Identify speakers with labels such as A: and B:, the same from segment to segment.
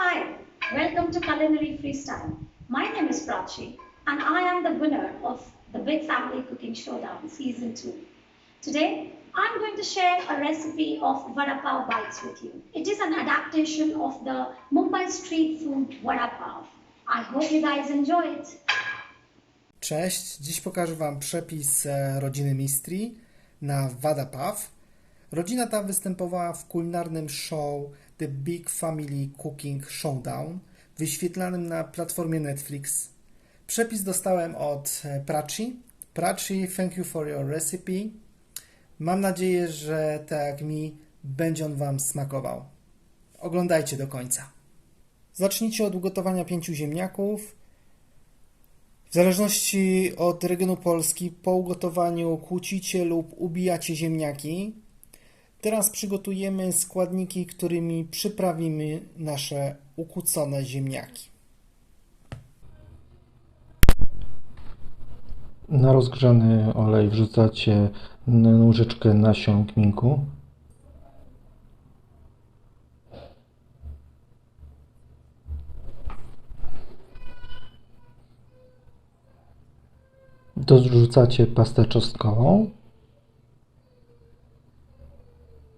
A: Hi, welcome to Culinary Freestyle. My name is Prachi, and I am the winner of the Big Family Cooking Showdown Season 2. Today, I'm going to share a recipe of vada pav bites with you. It is an adaptation of the Mumbai street food vada pav. I hope you guys enjoy it.
B: Cześć, dziś pokażę Wam przepis e, rodziny Mistri na Vada Pav. Rodzina ta występowała w kulinarnym show The Big Family Cooking Showdown, wyświetlanym na platformie Netflix. Przepis dostałem od e, Prachi. Prachi, thank you for your recipe. Mam nadzieję, że tak jak mi, będzie on Wam smakował. Oglądajcie do końca. Zacznijcie od ugotowania pięciu ziemniaków. W zależności od regionu Polski, po ugotowaniu kłócicie lub ubijacie ziemniaki. Teraz przygotujemy składniki, którymi przyprawimy nasze ukłócone ziemniaki.
C: Na rozgrzany olej wrzucacie łyżeczkę nasion kminku. Dorzucacie pastę czosnkową.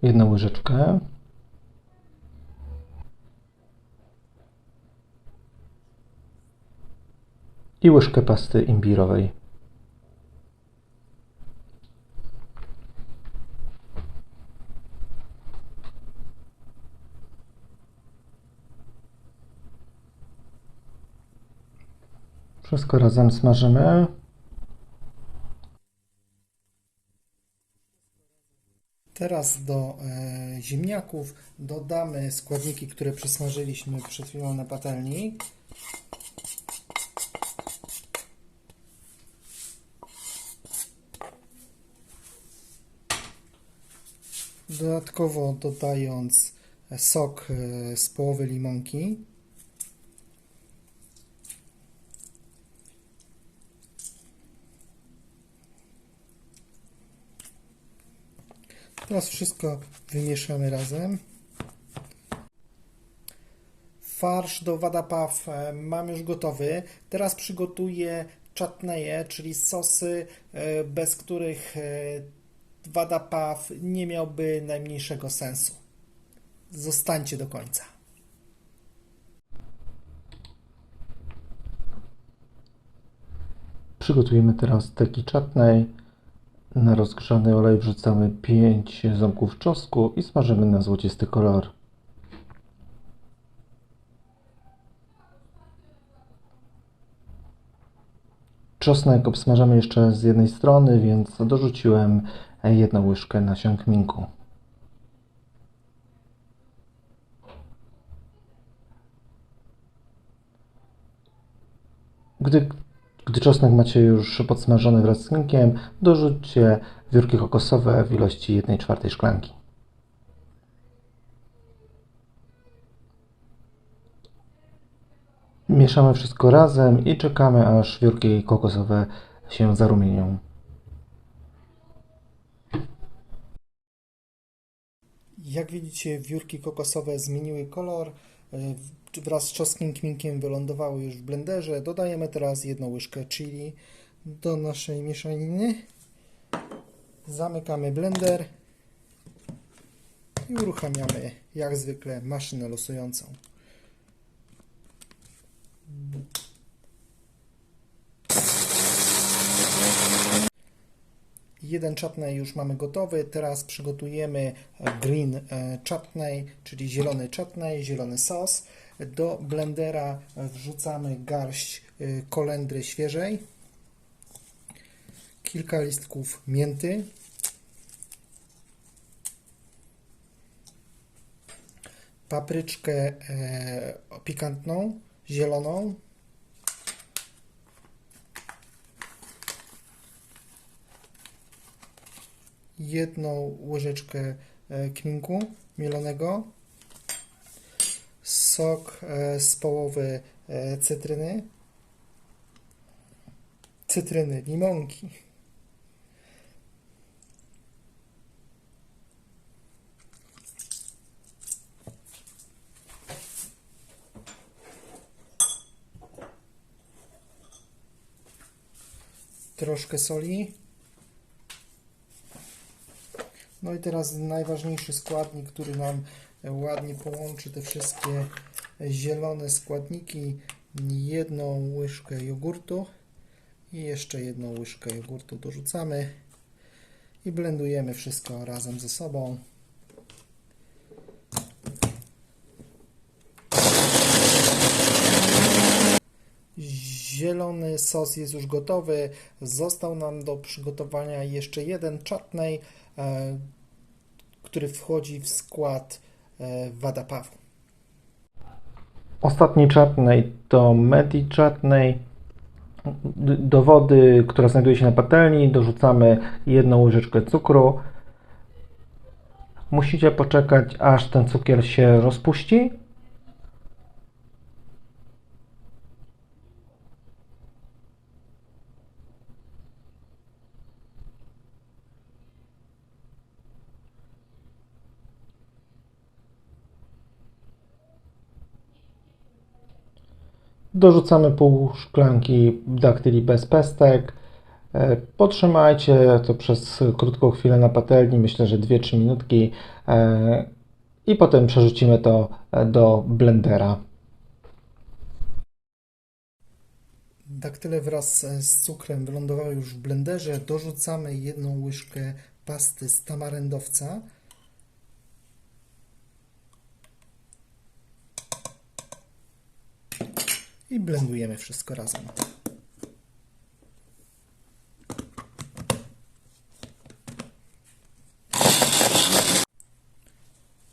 C: Jedną łyżeczkę. I łyżkę pasty imbirowej. Wszystko razem smażymy.
B: Teraz do e, ziemniaków dodamy składniki, które przesmażyliśmy przed chwilą na patelni. Dodatkowo dodając sok e, z połowy limonki. Teraz wszystko wymieszamy razem. Farsz do vada pav e, mam już gotowy. Teraz przygotuję chutneje, czyli sosy, e, bez których e, vada pav nie miałby najmniejszego sensu. Zostańcie do końca.
C: Przygotujemy teraz taki chutney. Na rozgrzany olej wrzucamy 5 ząbków czosnku i smażymy na złocisty kolor. Czosnek obsmażamy jeszcze z jednej strony, więc dorzuciłem jedną łyżkę nasion kminku. Gdy, gdy czosnek macie już podsmażony wraz z kminkiem, dorzućcie wiórki kokosowe w ilości 1 czwartej szklanki. Mieszamy wszystko razem i czekamy aż wiórki kokosowe się zarumienią.
B: Jak widzicie, wiórki kokosowe zmieniły kolor. E, Wraz z czosnkiem kminkiem wylądowały już w blenderze. Dodajemy teraz jedną łyżkę chili do naszej mieszaniny. Zamykamy blender i uruchamiamy jak zwykle maszynę losującą. Jeden chutney już mamy gotowy. Teraz przygotujemy green e, chutney, czyli zielony chutney, zielony sos. Do blendera wrzucamy garść e, kolendry świeżej, kilka listków mięty, papryczkę e, pikantną, zieloną, jedną łyżeczkę e, kminku mielonego, sok e, z połowy e, cytryny, cytryny, limonki. Troszkę soli. No i teraz najważniejszy składnik, który nam ładnie połączy te wszystkie zielone składniki. Jedną łyżkę jogurtu i jeszcze jedną łyżkę jogurtu dorzucamy i blendujemy wszystko razem ze sobą. Zielony sos jest już gotowy. Został nam do przygotowania jeszcze jeden chutney, e, który wchodzi w skład e, vada pav.
C: Ostatni chutney to Medi chutney. D- Do wody, która znajduje się na patelni, dorzucamy jedną łyżeczkę cukru. Musicie poczekać, aż ten cukier się rozpuści. Dorzucamy pół szklanki daktyli bez pestek. E, Potrzymajcie to przez krótką chwilę na patelni, myślę, że 2-3 minutki e, i potem przerzucimy to e, do blendera.
B: Daktyle wraz z cukrem wylądowały już w blenderze. Dorzucamy jedną łyżkę pasty z tamarendowca. I blendujemy wszystko razem.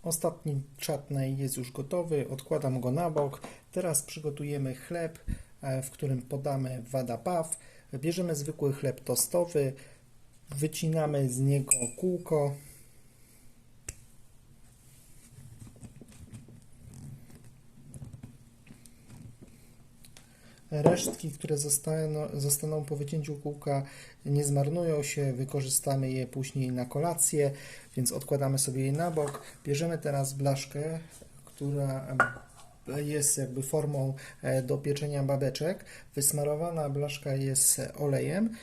B: Ostatni chutney jest już gotowy, odkładam go na bok. Teraz przygotujemy chleb, e, w którym podamy wada paw. Bierzemy zwykły chleb tostowy, wycinamy z niego kółko. Resztki, które zostaną, zostaną po wycięciu kółka, nie zmarnują się, wykorzystamy je później na kolację, więc odkładamy sobie je na bok. Bierzemy teraz blaszkę, która jest jakby formą e, do pieczenia babeczek. Wysmarowana blaszka jest olejem.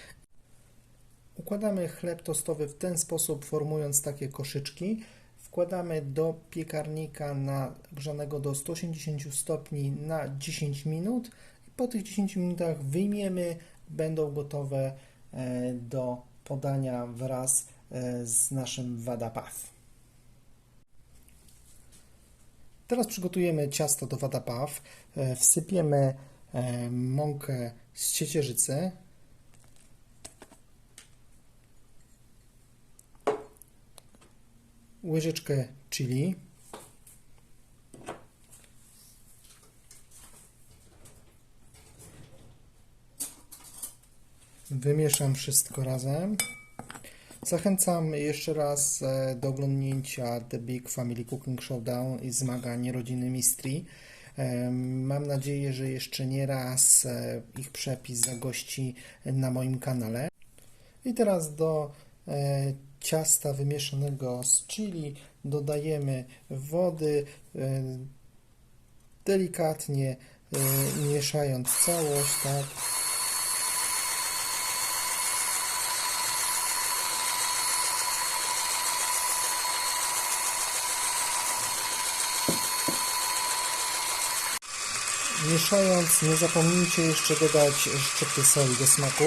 B: Układamy chleb tostowy w ten sposób, formując takie koszyczki. Wkładamy do piekarnika nagrzanego do 180 stopni na 10 minut. Po tych 10 minutach wyjmiemy, będą gotowe e, do podania wraz e, z naszym pav. Teraz przygotujemy ciasto do pav. E, Wsypiemy mąkę z ciecierzycy. Łyżeczkę chili. Wymieszam wszystko razem. Zachęcam jeszcze raz e, do oglądnięcia The Big Family Cooking Showdown i zmagań rodziny Mistri. Mam nadzieję, że jeszcze nie raz e, ich przepis zagości na moim kanale. I teraz do e, ciasta wymieszanego z chili dodajemy wody, delikatnie mieszając całość, tak. Mieszając, nie zapomnijcie jeszcze dodać szczypty soli do smaku.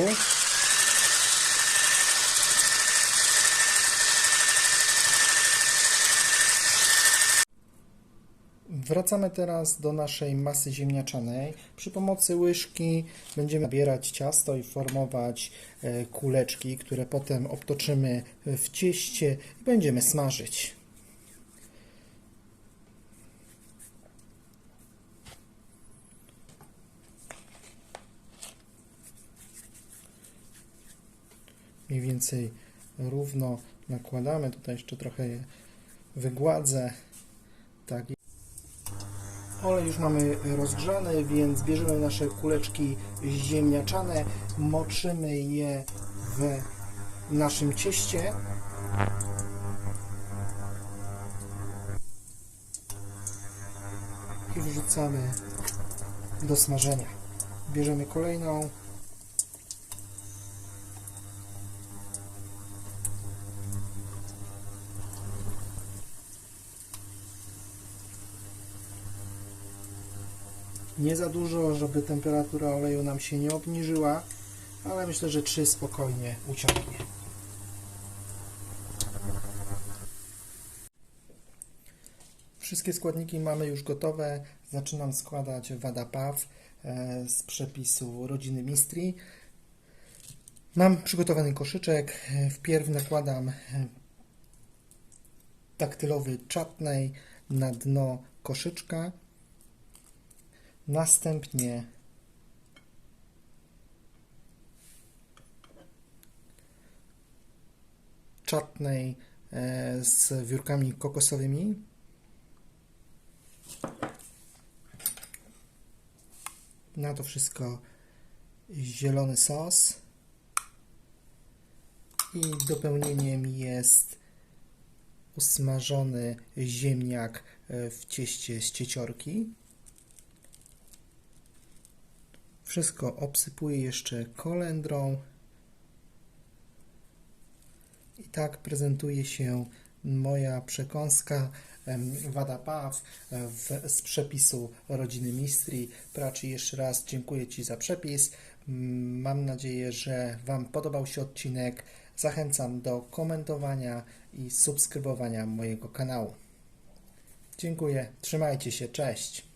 B: Wracamy teraz do naszej masy ziemniaczanej. Przy pomocy łyżki będziemy nabierać ciasto i formować e, kuleczki, które potem obtoczymy w cieście i będziemy smażyć. Mniej więcej równo nakładamy. Tutaj jeszcze trochę je wygładzę. Tak. Olej już mamy rozgrzany, więc bierzemy nasze kuleczki ziemniaczane, moczymy je w naszym cieście. I wrzucamy do smażenia. Bierzemy kolejną. Nie za dużo, żeby temperatura oleju nam się nie obniżyła, ale myślę, że 3 spokojnie uciągnie. Wszystkie składniki mamy już gotowe. Zaczynam składać wada paw e, z przepisu rodziny Mistri. Mam przygotowany koszyczek. E, Wpierw nakładam e, daktylowy chutney na dno koszyczka. Następnie chutney e, z wiórkami kokosowymi. Na to wszystko zielony sos. I dopełnieniem jest usmażony ziemniak e, w cieście z cieciorki. Wszystko obsypuję jeszcze kolendrą. I tak prezentuje się moja przekąska Wada Paw z przepisu rodziny Mistri. Praczy jeszcze raz dziękuję Ci za przepis. Mm, Mam nadzieję, że Wam podobał się odcinek. Zachęcam do komentowania i subskrybowania mojego kanału. Dziękuję, trzymajcie się, cześć.